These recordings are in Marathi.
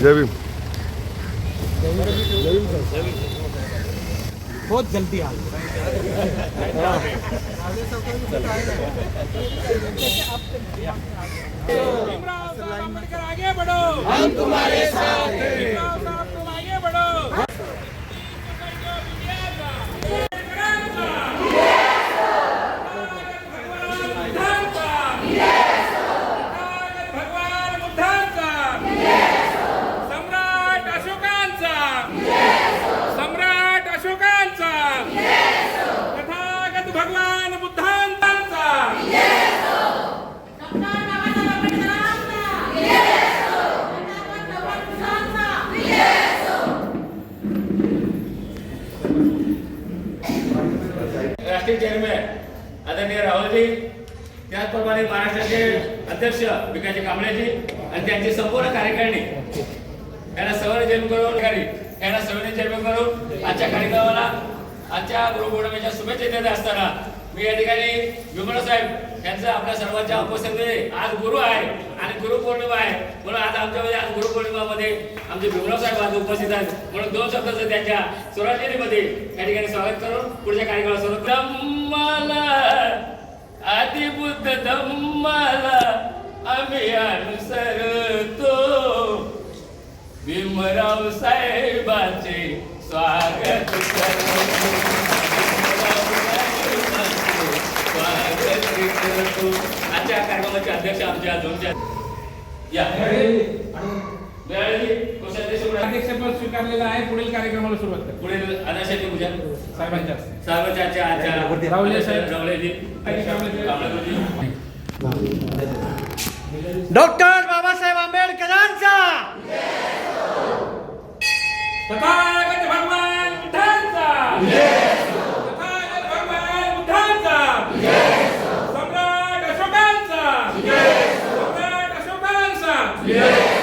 जय भीम। बहुत जल्दी आ आगे बढ़ो हम तुम्हारे साथ हैं। तुम आगे बढ़ो भगवान बुद्धांचा सम्राट अशोकांचा सम्राट अशोकांचा तथागत भगवान बुद्धांचा राष्ट्रीय चेअरमॅन आदरणीय राहुलजी त्याचप्रमाणे महाराष्ट्राचे अध्यक्ष विकाजी कांबळेजी आणि त्यांची संपूर्ण कार्यकारिणी यांना सवय जन्म करून यांना सवर्ण जन्म करून आजच्या कार्यक्रमाला आजच्या गुरुपौर्णिमेच्या शुभेच्छा देत असताना मी या ठिकाणी विमळ साहेब त्यांचं आपल्या सर्वांच्या उपस्थितीमध्ये आज गुरु आहे आणि गुरुपौर्णिमा आहे. म्हणून आज आमच्यामध्ये आज गुरुपौर्णिमामध्ये आमचे भीमराव साहेब आज उपस्थित आहेत. म्हणून दोन शब्दाचं त्यांच्या स्वराज्यामध्ये या ठिकाणी स्वागत करून पुढच्या कार्यक्रमाला सुरू धम्माला आदिबुद्ध धम्माला आम्ही अनुसरतो. भीमराव साहेबाचे स्वागत करतो करतो आजच्या कार्यक्रमाचे अध्यक्ष आमच्या दोनच्या या वेळी स्वीकारलेलं आहे पुढील कार्यक्रमाला सुरुवात करू पुढे अनाशाची पूजा साहेबांच्या हस्ते. साहेबांच्या आजच्या आजच्या रावले साहेब. रावलेजी कांबळेजी. कांबळेजी. डॉक्टर बाबासाहेब आंबेडकरांचा भगवान Yes. America.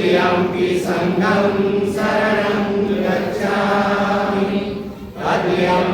अशोकांचा सम्राट अशोकांचा अध्यक्ष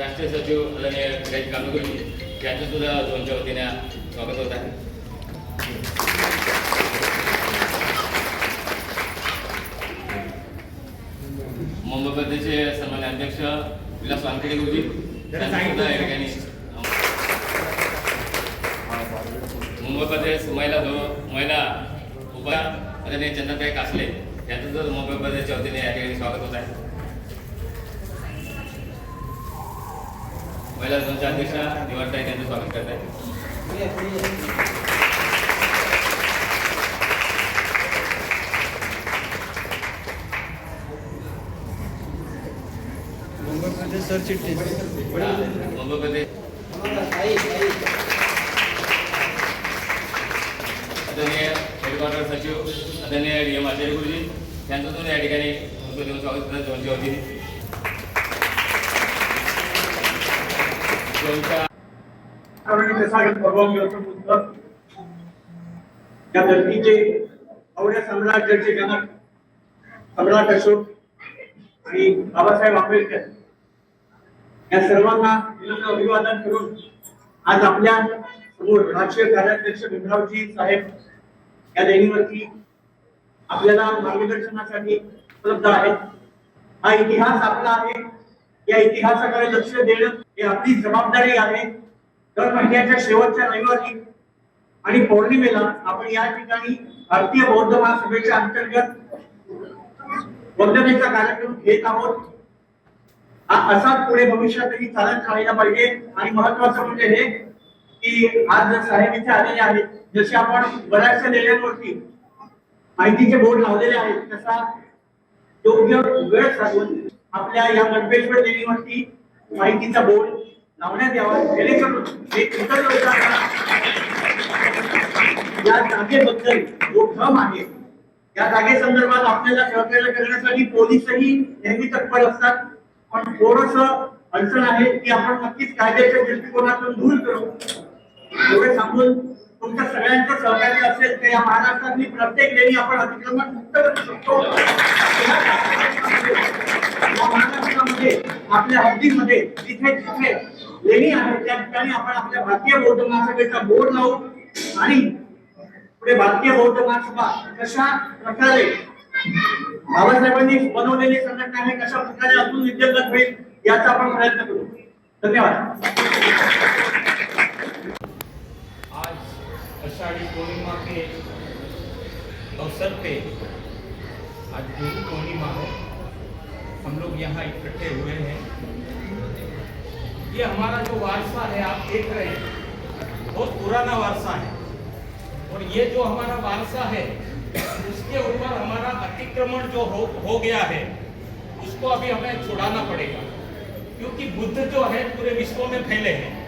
राष्ट्रीय सचिव आदरणीय गणेश कामगुली यांचं सुद्धा दोनच्या वतीने स्वागत होत आहे. मुंबई प्रदेशचे सन्मान्य अध्यक्ष विलास वानखेडे गुरुजी त्यांनी सुद्धा या ठिकाणी मुंबई प्रदेश महिला धो महिला उपाय आदरणीय चंद्रताई कासले यांचं सुद्धा मुंबई प्रदेशच्या वतीने या ठिकाणी स्वागत होत आहे महिला झोनच्या अध्यक्षा निवारताई त्यांचं स्वागत करत आहे मुंबई प्रदेश सरचिटणीस आदरणीय हेडक्वार्टर सचिव आदरणीय डी एम आचार्य गुरुजी यांचं सुद्धा या ठिकाणी स्वागत करत. झोनच्या वतीने झोनच्या आम्ही सांगत परवानगी होतं पुस्तक. या धर्तीचे अवढ्या साम्राज्याचे जनक सम्राट अशोक आणि बाबासाहेब आंबेडकर. या सर्वांना अभिवादन करून आज आपल्यासमोर राष्ट्रीय कार्याध्यक्ष भीमरावजी साहेब या दैनीवरती आपल्याला मार्गदर्शनासाठी उपलब्ध आहेत. हा इतिहास आपला आहे. या इतिहासाकडे लक्ष देणं हे आपली जबाबदारी आहे. दर महिन्याच्या शेवटच्या रविवारी आणि पौर्णिमेला आपण या ठिकाणी भारतीय बौद्ध महासभेच्या अंतर्गत बौद्धतेचा कार्यक्रम घेत आहोत. हा असाच पुढे भविष्यातही चालत राहायला पाहिजे. आणि महत्वाचं म्हणजे हे की आज साहेब इथे आलेले आहेत. जसे आपण बऱ्याचशा लेण्यांवरती माहितीचे बोर्ड लावलेले आहेत तसा योग्य वेळ साधून आपल्या या गणपेश्वर देवीवरती माहितीचा बोर्ड लावण्यात यावा. जेणेकरून हे इतर लोकांना या जागेबद्दल जो भ्रम आहे या जागेसंदर्भात आपल्याला सहकार्य करण्यासाठी पोलीसही नेहमी तत्पर असतात. पण थोडस अडचण आहे की आपण नक्कीच कायद्याच्या दृष्टिकोनातून दूर करू. एवढे सांगून तुमच्या सगळ्यांचं सहकार्य असेल तर या महाराष्ट्रातली प्रत्येक लेणी आपण अतिक्रमण मुक्त करू शकतो. महाराष्ट्रामध्ये आपल्या हद्दीमध्ये जिथे जिथे लेणी आहेत त्या ठिकाणी आपण आपल्या भारतीय बौद्ध महासभेचा बोर्ड लावू आणि पुढे भारतीय बौद्ध महासभा कशा प्रकारे बाबासाहेबांनी बनवलेली संघटना कशा प्रकारे अजून विद्यमान होईल याचा आपण प्रयत्न करू. धन्यवाद. आज आषाढ़ी पूर्णिमा के अवसर पे आज गुरु पूर्णिमा है। हम लोग यहाँ इकट्ठे हुए हैं। ये हमारा जो वारसा है, आप देख रहे हैं, बहुत पुराना वारसा है। और ये जो हमारा वारसा है उसके ऊपर हमारा अतिक्रमण जो हो हो गया है, उसको अभी हमें छुड़ाना पड़ेगा। क्योंकि बुद्ध जो है, पूरे विश्व में फैले हैं।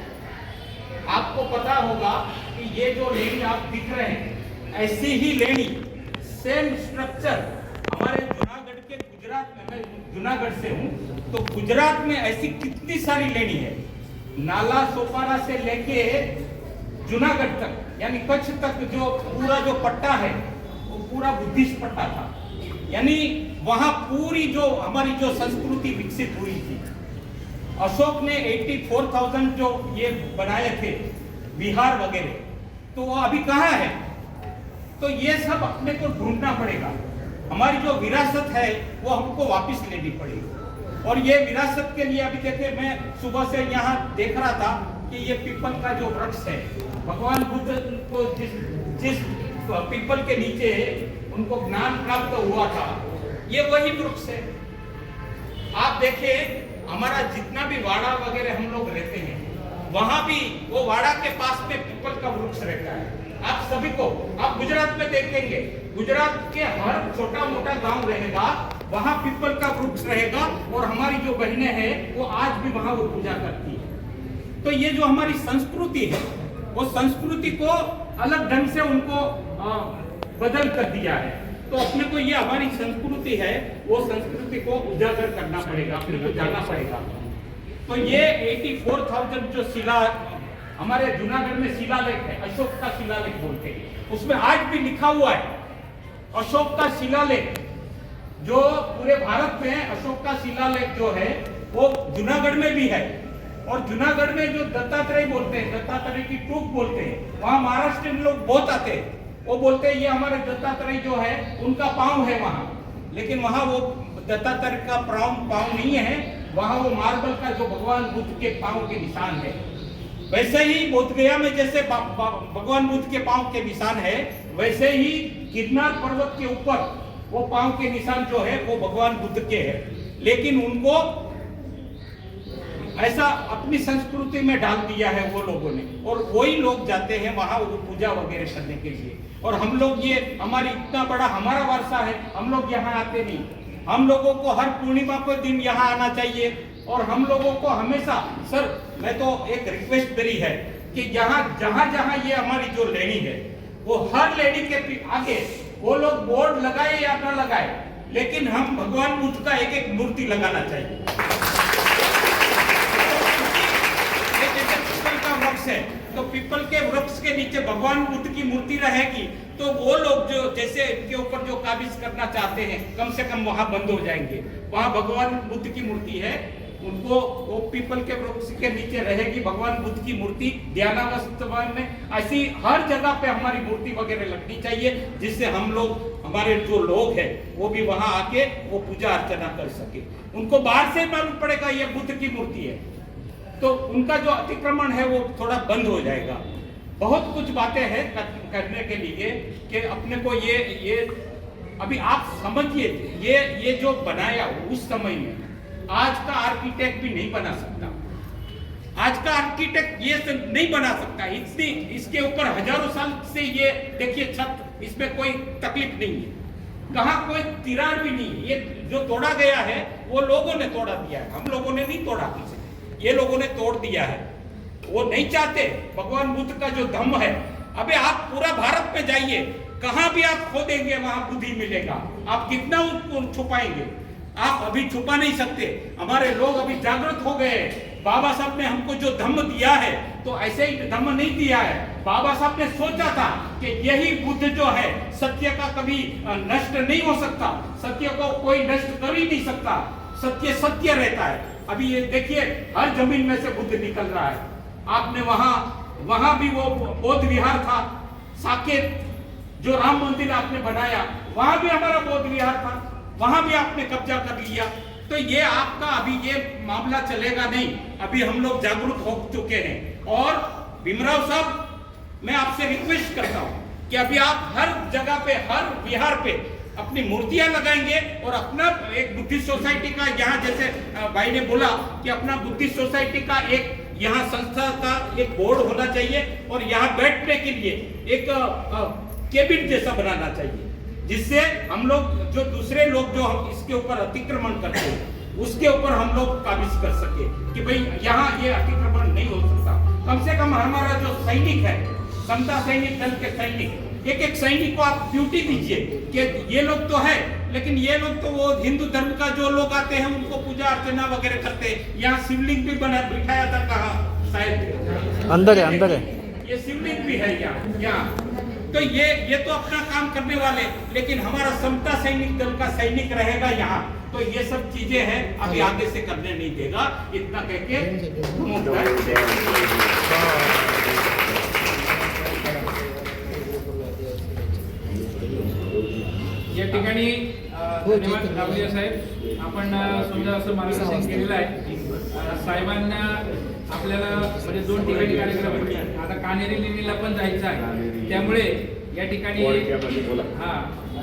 आपको पता होगा कि ये जो लेनी आप दिख रहे हैं, ऐसी ही लेनी सेम स्ट्रक्चर हमारे जूनागढ़ के गुजरात में, मैं जूनागढ़ से हूँ तो गुजरात में ऐसी कितनी सारी लेनी है? नाला सोपारा से लेके जूनागढ़ तक, यानी कच्छ तक जो पूरा जो पट्टा है पूरा बुद्धिस्ट पट्टा था। यानी वहाँ पूरी जो हमारी जो संस्कृति विकसित हुई थी। अशोक ने 84,000 जो ये बनाए थे बिहार वगैरह तो वो अभी कहाँ है? तो ये सब अपने को ढूंढना पड़ेगा। हमारी जो विरासत है वो हमको वापस लेनी पड़ेगी। और ये विरासत के लिए अभी देखे मैं सुबह से यहाँ देख रहा था कि ये पीपल का जो वृक्ष है भगवान बुद्ध को जिस जिस पीपल के नीचे उनको ज्ञान प्राप्त हुआ था। ये वही वृक्ष है। आप देखिए, हमारा जितना भी वाड़ा वगैरह हम लोग रहते हैं, वहाँ भी वो वाड़ा के पास में पीपल का वृक्ष रहता है। आप सभी को, आप गुजरात में देखेंगे, गुजरात के हर छोटा मोटा गाँव रहेगा, वहाँ पीपल का वृक्ष रहेगा और हमारी जो बहनें हैं, वो आज भी वहाँ वो पूजा करती है। तो ये जो हमारी संस्कृति है, वो संस्कृति को अलग ढंग से उनको बदल कर दिया है। तो अपने को ये हमारी संस्कृति है वो संस्कृति को उजागर करना पड़ेगा अपने को जाना पड़ेगा। तो ये 84,000 जो शिला हमारे जूनागढ़ में शिलालेख है अशोक का शिलालेख बोलते हैं। उसमें आज भी लिखा हुआ है अशोक का शिलालेख। जो पूरे भारत में अशोक का शिलालेख जो है वो जूनागढ़ में भी है। और जूनागढ़ में जो दत्तात्रेय बोलते हैं दत्तात्रेय की टूक बोलते हैं वहाँ महाराष्ट्र में लोग बहुत आते हैं। वो बोलते हैं, ये हमारे दत्तात्रेय जो है, उनका पाँव है वहाँ। लेकिन वहाँ वो दत्तात्रेय का पाँव पाँव नहीं है, वहाँ वो मार्बल का जो भगवान बुद्ध के पाँव के निशान है। वैसे ही बोध गया में जैसे भगवान बुद्ध के पाँव के निशान है, वैसे ही गिरनार पर्वत के ऊपर वो पाँव के निशान जो है, वो भगवान बुद्ध के है। लेकिन उनको ऐसा अपनी संस्कृति में डाल दिया है वो लोगों ने। और वही लोग जाते हैं वहाँ पूजा वगैरह करने के लिए। और हम लोग ये, हमारी इतना बड़ा हमारा वारसा है, हम लोग यहाँ आते नहीं। हम लोगों को हर पूर्णिमा को दिन यहाँ आना चाहिए। और हम लोगों को हमेशा, सर, मैं तो एक रिक्वेस्ट मेरी है कि यहाँ, जहाँ जहाँ ये हमारी जो लेनी है, वो हर लेडी के आगे वो लोग बोर्ड लगाए या ना लगाए, लेकिन हम भगवान बुद्ध का एक एक मूर्ति लगाना चाहिए ये जैसे पीपल का वृक्ष है। तो पीपल के वृक्ष के नीचे भगवान बुद्ध की मूर्ति रहेगी तो वो लोग जो, जैसे इनके ऊपर जो काबिज करना चाहते हैं, कम से कम वहाँ बंद हो जाएँगे। वहाँ भगवान बुद्ध की मूर्ति है, उनको वो पीपल के वृक्ष के नीचे रहेगी, भगवान बुद्ध की मूर्ति ध्यानावस्था में। ऐसी हर जगह पे हमारी मूर्ति वगैरह लगनी चाहिए, जिससे हम लोग, हमारे जो लोग हैं, वो भी वहाँ आके वो पूजा अर्चना कर सके। उनको बाहर से मालूम पड़ेगा ये बुद्ध की मूर्ति है। तो उनका जो अतिक्रमण है वो थोड़ा बंद हो जाएगा। बहुत कुछ बातें हैं कर- करने के लिए कि अपने को ये ये, अभी आप समझिए, ये ये जो बनाया उस समय में, आज का आर्किटेक्ट भी नहीं बना सकता। आज का आर्किटेक्ट ये नहीं बना सकता। इससे इसके ऊपर हज़ारों साल से ये, देखिए छत, इसमें कोई तकलीफ़ नहीं है। कहा कोई तिरार भी नहीं ये जो तोड़ा गया है, वो लोगों ने तोड़ा दिया है। हम लोगों ने नहीं तोड़ा ये लोगों ने तोड़ दिया है। वो नहीं चाहते। भगवान बुद्ध का जो धम्म है, अबे आप पूरा भारत में जाइए। कहाँ भी आप खोदेंगे वहाँ बुद्धि मिलेगा। आप कितना उसको छुपाएँगे? आप अभी छुपा नहीं सकते। हमारे लोग अभी जागृत हो गए बाबा साहब ने हमको जो धम्म दिया है तो ऐसे ही धम्म नहीं दिया है। बाबा साहब ने सोचा था कि यही बुद्ध जो है, सत्य का कभी नष्ट नहीं हो सकता। सत्य को कोई नष्ट कर ही नहीं सकता। सत्य सत्य रहता है। अभी ये देखिए, हर ज़मीन में से बुद्ध निकल रहा है। आपने वहाँ वहाँ भी वो बौद्ध विहार था। साकेत, जो राम मंदिर आपने बनाया, वहाँ भी हमारा बौद्ध विहार था। वहाँ भी आपने कब्जा कर लिया। तो ये आपका अभी ये मामला चलेगा नहीं। अभी हम लोग जागरूक हो चुके हैं। और भीमराव साहब, मैं आपसे रिक्वेस्ट करता हूँ कि अभी आप हर जगह पे, हर विहार पे अपनी मूर्तियाँ लगाएँगे और अपना एक बुद्धिस्ट सोसाइटी का यहाँ जैसे भाई ने बोला कि अपना बुद्धिस्ट सोसाइटी का एक यहाँ संस्था का एक बोर्ड होना चाहिए और यहाँ बैठने के लिए एक केबिन जैसा बनाना चाहिए, जिससे हम लोग जो दूसरे लोग जो हम इसके ऊपर अतिक्रमण करते हैं, उसके ऊपर हम लोग काबिज कर सके कि भाई यहाँ ये अतिक्रमण नहीं हो सकता। कम से कम हमारा जो सैनिक है समता सैनिक, दल के सैनिक एक एक सैनिक को आप ड्यूटी दीजिए कि ये लोग तो है लेकिन ये लोग तो वो हिंदू धर्म का जो लोग आते हैं उनको पूजा अर्चना वगैरह करते हैं। यहाँ शिवलिंग भी बना बिठाया था कहा शायद अंदर है अंदर है। ये शिवलिंग भी है यहाँ यहाँ। तो ये ये तो अपना काम करने वाले लेकिन हमारा समता सैनिक दल का सैनिक रहेगा यहाँ। तो ये सब चीज़ें हैं अभी आगे से करने नहीं देगा इतना कह के धन्यवाद रावलिया साहेब. आपण समजा असं मार्गदर्शन केलेलं आहे साहेबांना आपल्याला म्हणजे दोन ठिकाणी कार्यक्रम आहे आता कानेरी लेणीला पण जायचं आहे. त्यामुळे या ठिकाणी हा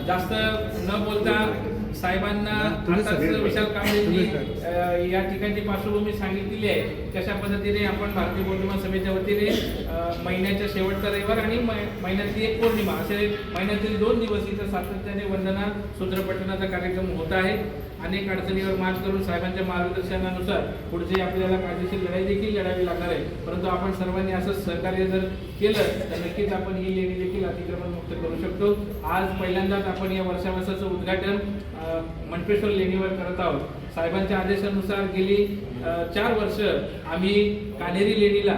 जास्त न बोलता साहेबांना विशाल कांबळेंनी या ठिकाणची पार्श्वभूमी सांगितलेली आहे. कशा पद्धतीने आपण भारतीय पौर्णिमा सभेच्या वतीने महिन्याच्या शेवटचा रविवार आणि महिन्यातली एक पौर्णिमा असे महिन्यातील दोन दिवस इथं सातत्याने वंदना सूत्रपठणाचा कार्यक्रम होत आहे. अनेक अडचणीवर मात करून साहेबांच्या मार्गदर्शनानुसार पुढची आपल्याला कायदेशीर लढाई देखील लढावी लागणार आहे. परंतु आपण सर्वांनी असं सहकार्य जर केलं तर नक्कीच आपण ही लेणी देखील अतिक्रमण मुक्त करू शकतो. आज पहिल्यांदाच आपण या वर्षावासाचं उद्घाटन मंटेश्वर लेणीवर करत आहोत. साहेबांच्या आदेशानुसार गेली चार वर्ष आम्ही कानेरी लेणीला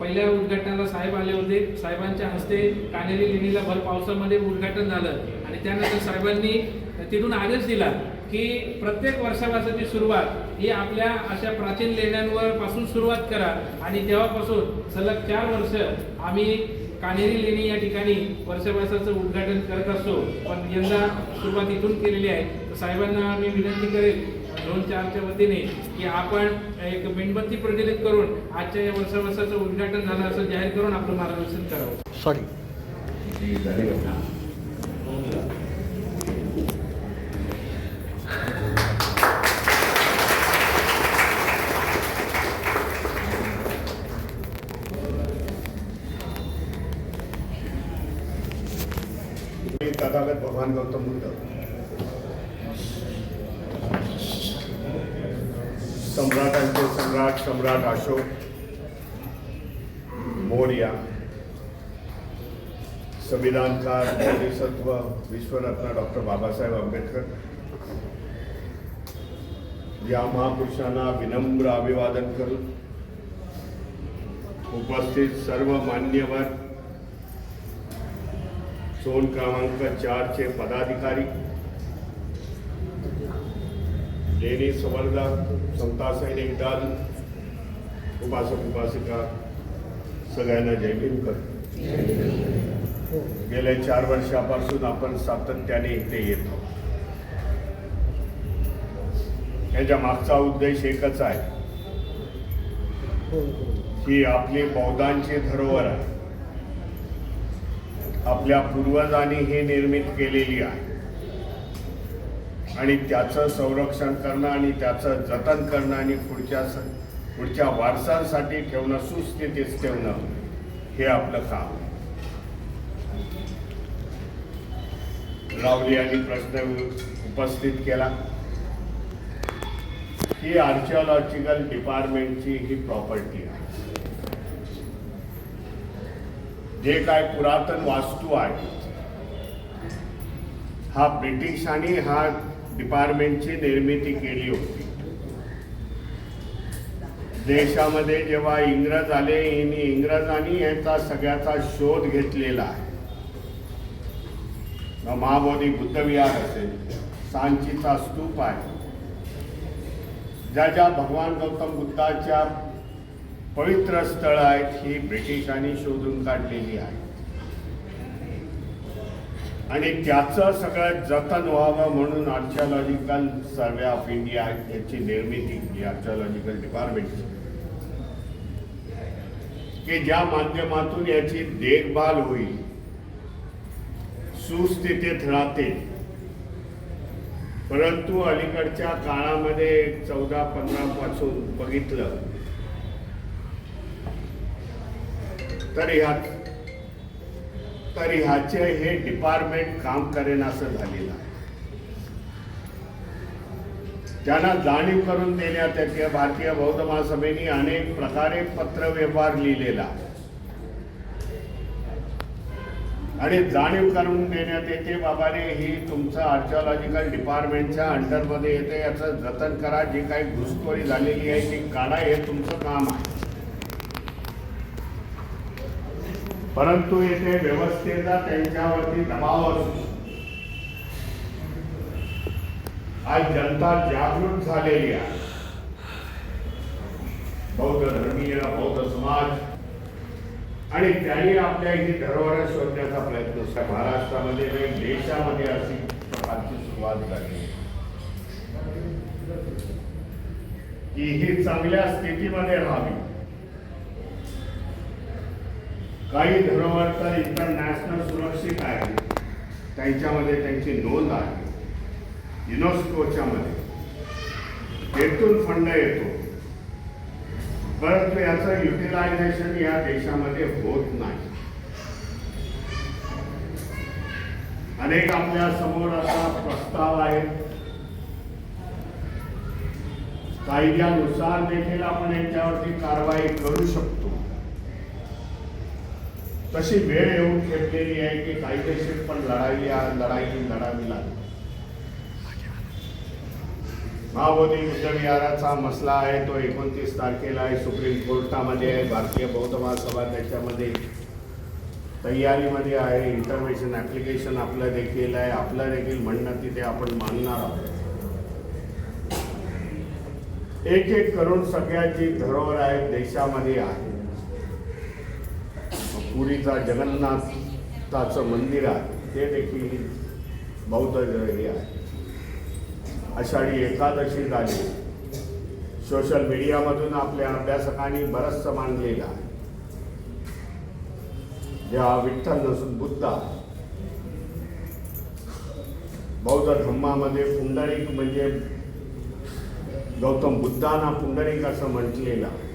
पहिल्या उद्घाटनाला साहेब आले होते. साहेबांच्या हस्ते कानेरी लेणीला भर पावसामध्ये उद्घाटन झालं. आणि त्यानंतर साहेबांनी तिथून आदेश दिला की प्रत्येक वर्षावासाची सुरुवात ही आपल्या अशा प्राचीन लेण्यांवर पासून सुरुवात करा. आणि तेव्हापासून सलग चार वर्ष आम्ही कानेरी लेणी या ठिकाणी वर्षवासाचं उद्घाटन करत असतो. पण यंदा सुरुवात इथून केलेली आहे. तर साहेबांना मी विनंती करेल दोन चारच्या वतीने की आपण एक मेणबत्ती प्रज्वलित करून आजच्या या वर्षावासाचं उद्घाटन झालं असं जाहीर करून आपलं मार्गदर्शन करावं. सॉरी संविधानकार बोधिसत्व विश्वरत्न डॉक्टर बाबासाहेब आंबेडकर। या महापुरुषांना विनम्र अभिवादन करून उपस्थित सर्व मान्यवर झोन क्रमांक चारचे पदाधिकारी, लेणी संवर्धक समता सैनिक दल, उपासक उपासिका, सगळ्यांना जय भीम करतो गेल्या चार वर्षापासून आपण सातत्याने इथे येतो. याच्या मागचा उद्देश एकच आहे. ही आपली बौद्धांची धरोहर आहे. आपल्या पूर्वजांनी हे निर्मित केलेली आहे. आणि त्याचं संरक्षण करणं आणि त्याचं जतन करणं आणि पुढच्या पुढच्या वारसांसाठी ठेवणं सुस्थितीत ठेवणं हे आपलं काम रावली यांनी प्रश्न उपस्थित केला. ही आर्किओलॉजिकल डिपार्टमेंटची ही प्रॉपर्टी आहे. जे काय पुरातन वास्तू आहे हा ब्रिटिशांनी हा डिपार्टमेंटची निर्मिती केली होती. देशामध्ये जेव्हा इंग्रज आले यांनी इंग्रजांनी याचा सगळ्याचा शोध घेतलेला आहे. महाबोधी बुद्धविहार असेल सांचीचा स्तूप आहे. ज्या ज्या भगवान गौतम बुद्धाच्या पवित्र स्थळ आहेत ही ब्रिटिशांनी शोधून काढलेली आहे. आणि त्याचं सगळं जतन व्हावं म्हणून आर्किओलॉजिकल सर्वे ऑफ इंडिया याची निर्मिती ही आर्किओलॉजिकल डिपार्टमेंटची की ज्या माध्यमातून याची देखभाल होईल सुस्थितीत राहते. परंतु अलीकडच्या काळामध्ये चौदा पंधरा पासून बघितलं तर ह्यात तर ह्याचे हे डिपार्टमेंट काम करेन असं झालेलं आहे. त्यांना जाणीव करून देण्यात येते भारतीय बौद्ध महासभेने अनेक प्रकारे पत्रव्यवहार लिहिलेला आहे. आणि जाणीव करून देण्यात येते बाबाने ही तुमचं आर्किओलॉजिकल डिपार्टमेंटच्या अंडरमध्ये येते याचं जतन करा. जी काही घुसखोरी झालेली आहे ती काढा. हे तुमचं काम आहे. परंतु येथे व्यवस्थेचा त्यांच्यावरती दबाव असतो आज जनता जागृत झालेली आहे. बौद्ध धर्मीय बौद्ध समाज आणि त्यांनी आपल्या इथे धरोहर शोधण्याचा प्रयत्न केला. महाराष्ट्रामध्ये नाही देशामध्ये अशी प्रकारची सुरुवात झाली. की ही चांगल्या स्थितीमध्ये राहावी. काही धरोहर तर इंटरनॅशनल सुरक्षित आहे त्यांच्यामध्ये त्यांची नोंद आहे. युनेस्कोच्या मध्ये तेथून फंड येतो. परंतु याचं युटिलायझेशन या देशामध्ये होत नाही. अनेक आपल्यासमोर असा प्रस्ताव आहे. कायद्यानुसार देखील आपण यांच्यावरती कारवाई करू शकतो. तशी वेळ येऊन ठेवलेली आहे की कायदेशीर पण लढाई लढाई लढावी लागते महाबोधी बुद्धविहाराचा मसला आहे तो एकोणतीस तारखेला आहे सुप्रीम कोर्टामध्ये आहे भारतीय बौद्ध महासभा त्याच्यामध्ये तयारीमध्ये आहे इंटरव्हेशन ॲप्लिकेशन आपलं देखील आहे आपलं देखील म्हणणं तिथे आपण मानणार आहोत. एक एक करून सगळ्याची धरोहर आहे देशामध्ये आहे. पुरीचा जगन्नाथाचं मंदिर आहे ते देखील बौद्ध हे आहे. आषाढी एकादशी झाली. सोशल मीडियामधून आपल्या अभ्यासकांनी बरंचसं मांडलेलं आहे. ज्या विठ्ठल नसून बुद्धा बौद्ध धर्मामध्ये पुंडलिक म्हणजे गौतम बुद्धांना पुंडलिक असं म्हटलेलं आहे.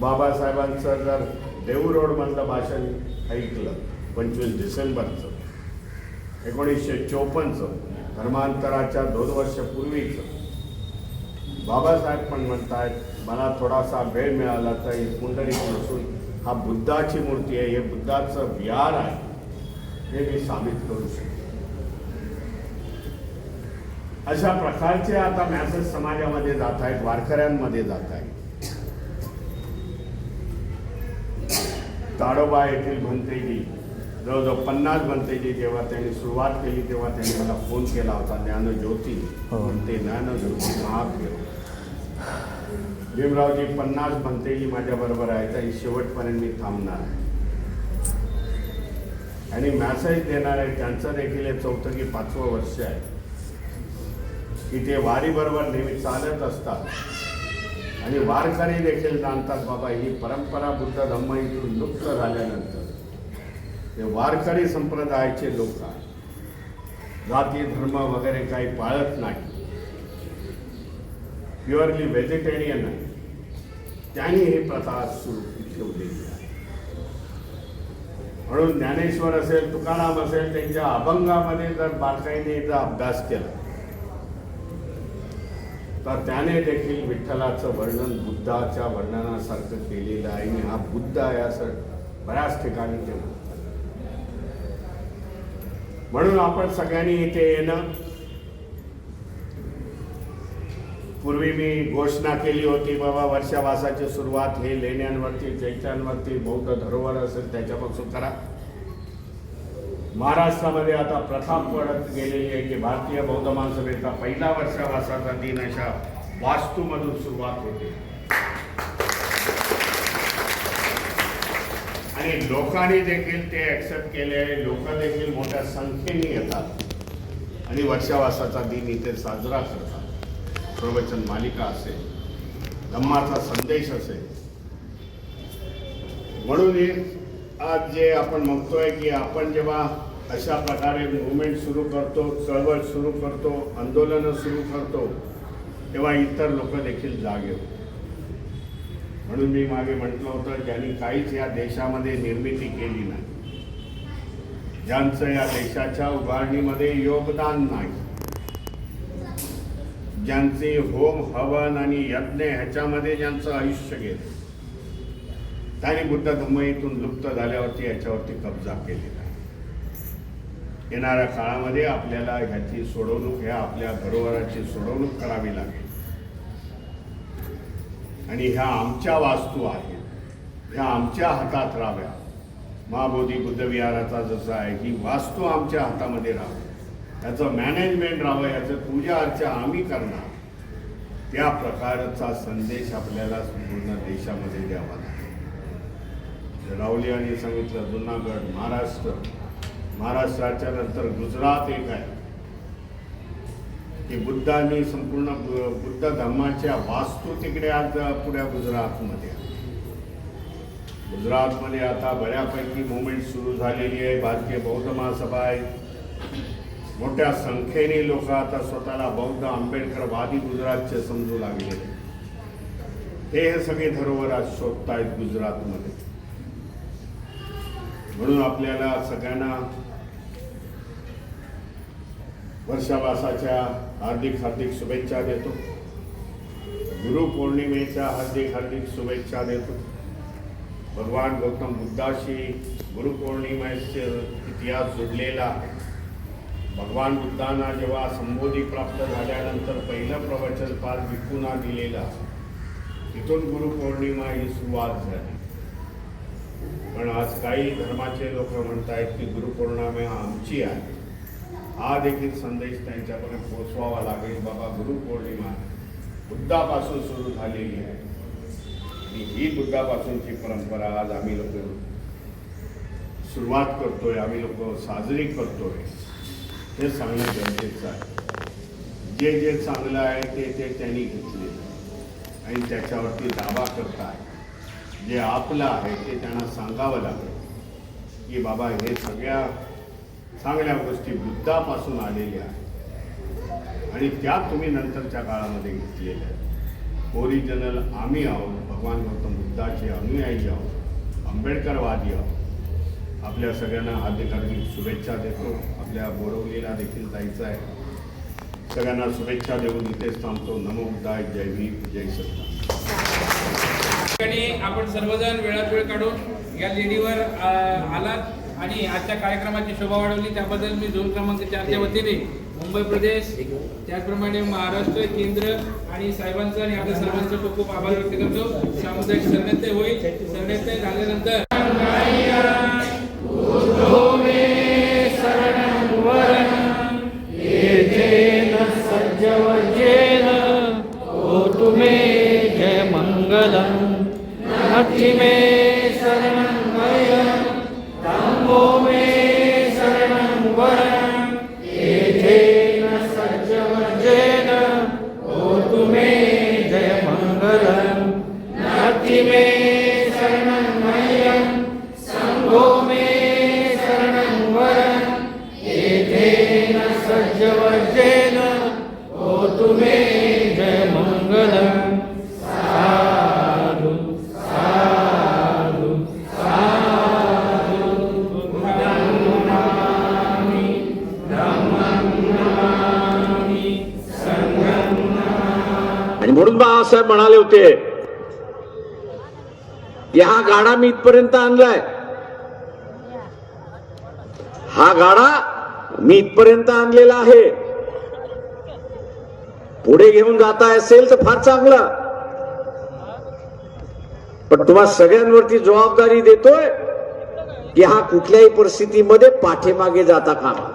बाबासाहेबांचं जर देऊ रोडमधलं भाषण ऐकलं पंचवीस डिसेंबरचं एकोणीसशे चोपन्नचं धर्मांतराच्या दोन वर्षपूर्वीचं बाबासाहेब पण म्हणतायत मला थोडासा वेळ मिळाला तर ही पुंडलिक नसून हा बुद्धाची मूर्ती आहे हे बुद्धाचं विहार आहे. हे मी साबित करू शकतो. अशा प्रकारचे आता मॅसेज समाजामध्ये जात आहेत वारकऱ्यांमध्ये जात आहेत. ताडोबा येथील भंतेजी जवळजवळ पन्नास भंतेजी जेव्हा त्यांनी सुरुवात केली तेव्हा त्यांनी मला फोन केला होता ज्ञानज्योती. म्हणते ज्ञानज्योती महादेव भीमरावजी पन्नास भंतेजी माझ्याबरोबर आहेत आणि शेवटपर्यंत मी थांबणार आहे. आणि मॅसेज देणार आहे त्यांचं देखील हे चौथं की पाचवं वर्ष आहे. की ते वारीबरोबर नेहमी चालत असतात. आणि वारकरी देखील जाणतात बाबा ही परंपरा बुद्ध धम्म इथून लुप्त झाल्यानंतर ते वारकरी संप्रदायाचे लोक आहेत. जाती धर्म वगैरे काही पाळत नाही. प्युअरली व्हेजिटेरियन आहे. त्यांनी ही प्रथा सुरू ठेवलेली आहे. म्हणून ज्ञानेश्वर असेल तुकाराम असेल त्यांच्या अभंगामध्ये जर बारकाईने जर अभ्यास केला तर त्याने देखील विठ्ठलाचं वर्णन बुद्धाच्या वर्णनासारखं केलेलं आहे. आणि हा बुद्ध या सर बऱ्याच ठिकाणी केला. म्हणून आपण सगळ्यांनी इथे येणं. पूर्वी मी घोषणा केली होती बाबा वर्षावासाची सुरुवात हे लेण्यांवरती चैत्यांवरती बौद्ध धरोहर असेल त्याच्यापासून करा. महाराष्ट्रामध्ये आता प्रथा पडत गेलेली आहे की भारतीय बौद्ध महासभेचा पहिला वर्षावासाचा दिन अशा वास्तूमधून सुरुवात होते. आणि लोकांनी देखील ते ॲक्सेप्ट केले आहे लोक देखील मोठ्या संख्येने येतात. आणि वर्षावासाचा दिन इथे साजरा करतात. प्रवचन मालिका असेल धम्माचा संदेश असेल. म्हणून आज जे आपण म्हणतोय की आपण जेव्हा अशा प्रकारे मुवमेंट सुरू करतो चळवळ सुरू करतो आंदोलनं सुरू करतो तेव्हा इतर लोक देखील जागे होतात. म्हणून मी मागे म्हटलं होतं ज्यांनी काहीच या देशामध्ये निर्मिती केली नाही ज्यांचं या देशाच्या उभारणीमध्ये योगदान नाही ज्यांचे होम हवन आणि यज्ञ ह्याच्यामध्ये ज्यांचं आयुष्य गेलं त्यांनी बुद्ध धम्मईतून लुप्त झाल्यावरती याच्यावरती कब्जा केलेला आहे. येणाऱ्या काळामध्ये आपल्याला ह्याची सोडवणूक ह्या आपल्या धरोहराची सोडवणूक करावी लागेल. आणि ह्या आमच्या वास्तू आहेत. ह्या आमच्या हातात राहाव्या. महाबोधी बुद्धविहाराचा जसा आहे ही वास्तू आमच्या हातामध्ये राहावी. याचं मॅनेजमेंट राहावं याचं पूजा अर्चा आम्ही करणार. त्या प्रकारचा संदेश आपल्याला संपूर्ण देशामध्ये द्यावा लागेल. रावली यांनी सांगितलं जुनागड महाराष्ट्र. महाराष्ट्राच्या नंतर गुजरात एक आहे. की बुद्धांनी संपूर्ण बुद्ध धर्माच्या वास्तू तिकडे आज पुऱ्या गुजरातमध्ये गुजरातमध्ये आता बऱ्यापैकी मुवमेंट सुरू झालेली आहे. भारतीय बौद्ध महासभा आहे. मोठ्या संख्येने लोक आता स्वतःला बौद्ध आंबेडकरवादी गुजरातचे समजू लागले. हे हे सगळे धरोहर आज शोधतायत गुजरातमध्ये. म्हणून आपल्याला सगळ्यांना वर्षावासाच्या हार्दिक हार्दिक शुभेच्छा देतो. गुरुपौर्णिमेच्या हार्दिक हार्दिक शुभेच्छा देतो. भगवान गौतम बुद्धाशी गुरुपौर्णिमेचे इतिहास जोडलेला आहे. भगवान बुद्धांना जेव्हा संबोधी प्राप्त झाल्यानंतर पहिलं प्रवचन पार भिकूना दिलेला तिथून गुरुपौर्णिमा ही सुरुवात झाली. पण आज काही धर्माचे लोक म्हणत आहेत की गुरुपौर्णिमा आमची आहे. हा देखील संदेश त्यांच्यापर्यंत पोचवावा लागेल. बाबा गुरुपौर्णिमा बुद्धापासून सुरू झालेली आहे. आणि ही बुद्धापासूनची परंपरा आज आम्ही लोक सुरुवात करतोय, आम्ही लोक साजरी करतोय. हे सांगणं गरजेचं आहे. जे जे चांगलं आहे, ते ते त्यांनी घेतले. आणि त्याच्यावरती दावा जे आपलं आहे, ते त्यांना सांगावं लागेल. की बाबा, हे सगळ्या चांगल्या गोष्टी बुद्धापासून आलेल्या आहेत. आणि त्या तुम्ही नंतरच्या काळामध्ये घेतलेल्या ओरिजिनल आम्ही आहोत भगवान गौतम बुद्धाचे अनुयायी आहोत आंबेडकरवादी आहोत. आपल्या सगळ्यांना हार्दिक हार्दिक शुभेच्छा देतो. आपल्या बोरवलीला देखील जायचं आहे. सगळ्यांना शुभेच्छा देऊन इथेच थांबतो. नमो बुद्धाय जय भीम जय सत्ता आपण सर्वजण वेळात वेळ काढून या लेडीवर आलात. आणि आजच्या कार्यक्रमाची शोभा वाढवली. त्याबद्दल मी झोन क्रमांक चारच्या वतीने मुंबई प्रदेश त्याचप्रमाणे महाराष्ट्र केंद्र आणि साहेबांचं आणि आपल्या सर्वांचं खूप खूप आभार व्यक्त करतो. सामुदायिक शरणार्थी होईल. शरणार्थी झाल्यानंतर मे शरणं वयं सङ्गो मे शरणं वरं येथेन सज्जवजेन होतु मे जय साधु साधु साधु नमामि नमामि आणि म्हणून बाळासाहेब म्हणाले होते हा गाडा मी इथपर्यंत आणलाय. हा गाडा मी इथपर्यंत आणलेला आहे. पुढे घेऊन जाता असेल तर फार चांगलं. पण तुम्हा सगळ्यांवरती जबाबदारी देतोय की हा कुठल्याही परिस्थितीमध्ये पाठीमागे जाता कामा